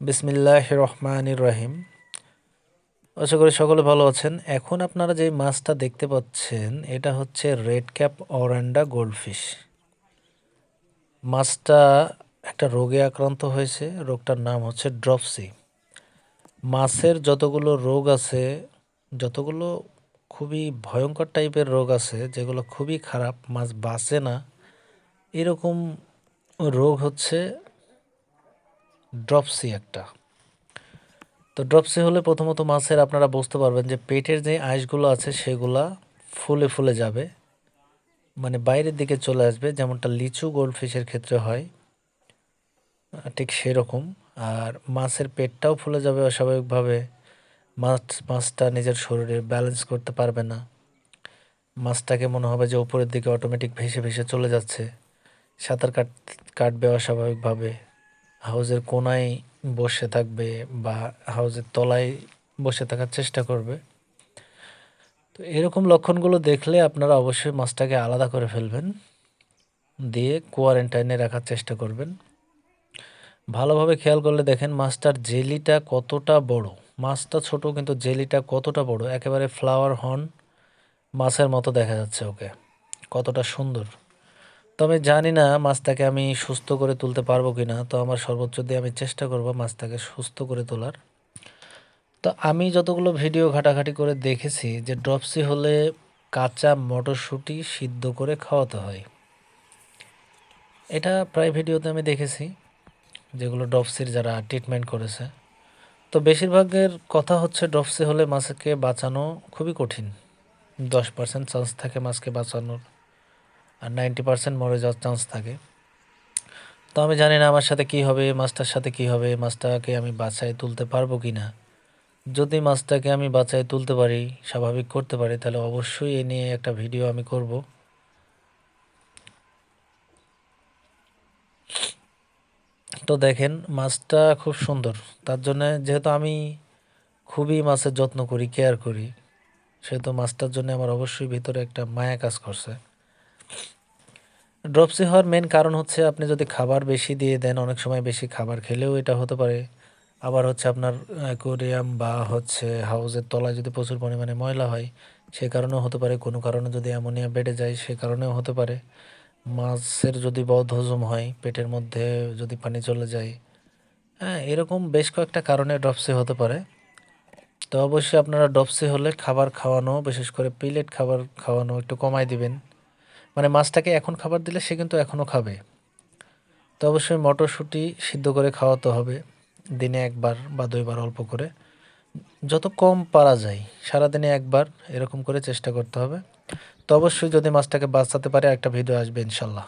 বিসমিল্লাহ রহমানির রহিম। আশা করি সকলে ভালো আছেন। এখন আপনারা যে মাছটা দেখতে পাচ্ছেন, এটা হচ্ছে রেড ক্যাপ অরেন্ডা গোল্ডফিশ। মাছটা একটা রোগে আক্রান্ত হয়েছে, রোগটার নাম হচ্ছে ড্রপসি। মাছের যতগুলো রোগ আছে, যতগুলো খুবই ভয়ঙ্কর টাইপের রোগ আছে, যেগুলো খুবই খারাপ, মাছ বাঁচে না, এরকম রোগ হচ্ছে ড্রপসি একটা। তো ড্রপসি হলে প্রথমত মাছের আপনারা বুঝতে পারবেন যে পেটের যে আঁশগুলো আছে সেগুলা ফুলে ফুলে যাবে। মানে বাইরের দিকে চলে আসবে, যেমনটা লিচু গোল্ডফিশের ক্ষেত্রে হয় ঠিক সেরকম। আর মাছের পেটটাও ফুলে যাবে অস্বাভাবিকভাবে। মাছ, মাছটা নিজের শরীরে ব্যালেন্স করতে পারবে না। মাছটাকে মনে হবে যে উপরের দিকে অটোমেটিক ভেসে ভেসে চলে যাচ্ছে। সাঁতার কাট, কাটবে অস্বাভাবিকভাবে। হাউজের কোনায় বসে থাকবে বা হাউজের তলায় বসে থাকার চেষ্টা করবে। তো এরকম লক্ষণগুলো দেখলে আপনারা অবশ্যই মাছটাকে আলাদা করে ফেলবেন, দিয়ে কোয়ারেন্টাইনে রাখার চেষ্টা করবেন। ভালোভাবে খেয়াল করলে দেখেন মাছটার জেলিটা কতটা বড়। মাছটা ছোট, কিন্তু জেলিটা কতটা বড়। একেবারে ফ্লাওয়ার হর্ন মাছের মতো দেখা যাচ্ছে ওকে। কতটা সুন্দর। তো আমি জানি না মাছটাকে আমি সুস্থ করে তুলতে পারব কি না তো আমার সর্বোচ্চ দিয়ে আমি চেষ্টা করব মাছটাকে সুস্থ করে তোলার। তো আমি যতগুলো ভিডিও ঘাটাঘাটি করে দেখেছি যে ড্রপসি হলে কাঁচা মটরশুঁটি সিদ্ধ করে খাওয়াতে হয়। এটা প্রায় ভিডিওতে আমি দেখেছি, যেগুলো ড্রপসির যারা ট্রিটমেন্ট করেছে। তো বেশিরভাগের কথা হচ্ছে ড্রপসি হলে মাছকে বাঁচানো খুবই কঠিন। দশ পার্সেন্ট চান্স থাকে মাছকে বাঁচানোর। আর নাইনটি পার্সেন্ট মরে যাওয়ার চান্স থাকে। তো আমি জানি না আমার সাথে কি হবে মাছটার সাথে কি হবে মাছটাকে আমি বাঁচায় তুলতে পারব কি না। যদি মাছটাকে আমি বাঁচায় তুলতে পারি, স্বাভাবিক করতে পারি, তাহলে অবশ্যই এ নিয়ে একটা ভিডিও আমি করব। তো দেখেন, মাছটা খুব সুন্দর। তার জন্য যেহেতু আমি খুবই মাছের যত্ন করি কেয়ার করি, সেহেতু মাছটার জন্য আমার অবশ্যই ভিতরে একটা মায়া কাজ করছে। ড্রপসি হওয়ার মেন কারণ হচ্ছে আপনি যদি খাবার বেশি দিয়ে দেন, অনেক সময় বেশি খাবার খেলেও এটা হতে পারে। আবার হচ্ছে আপনার অ্যাকোরিয়াম বা হচ্ছে হাউসের তলায় যদি প্রচুর পরিমাণে ময়লা হয়, সে কারণেও হতে পারে। কোনো কারণে যদি অ্যামোনিয়া বেড়ে যায়, সে কারণেও হতে পারে। মাছের যদি বদ হজম হয়, পেটের মধ্যে যদি পানি চলে যায় হ্যাঁ এরকম বেশ কয়েকটা কারণে ড্রপসি হতে পারে। তো অবশ্যই আপনারা ডপসি হলে খাবার খাওয়ানো, বিশেষ করে পিলেট খাবার খাওয়ানো একটু কমাই দিবেন। মানে মাছটাকে এখন খাবার দিলে সে কিন্তু এখনও খাবে। তো অবশ্যই মটরশুঁটি সিদ্ধ করে খাওয়াতে হবে, দিনে একবার বা দুইবার অল্প করে। যত কম পারা যায়, সারাদিনে একবার এরকম করে চেষ্টা করতে হবে। তো অবশ্যই যদি মাছটাকে বাঁচাতে পারে, একটা ভিডিও আসবে ইনশাল্লাহ।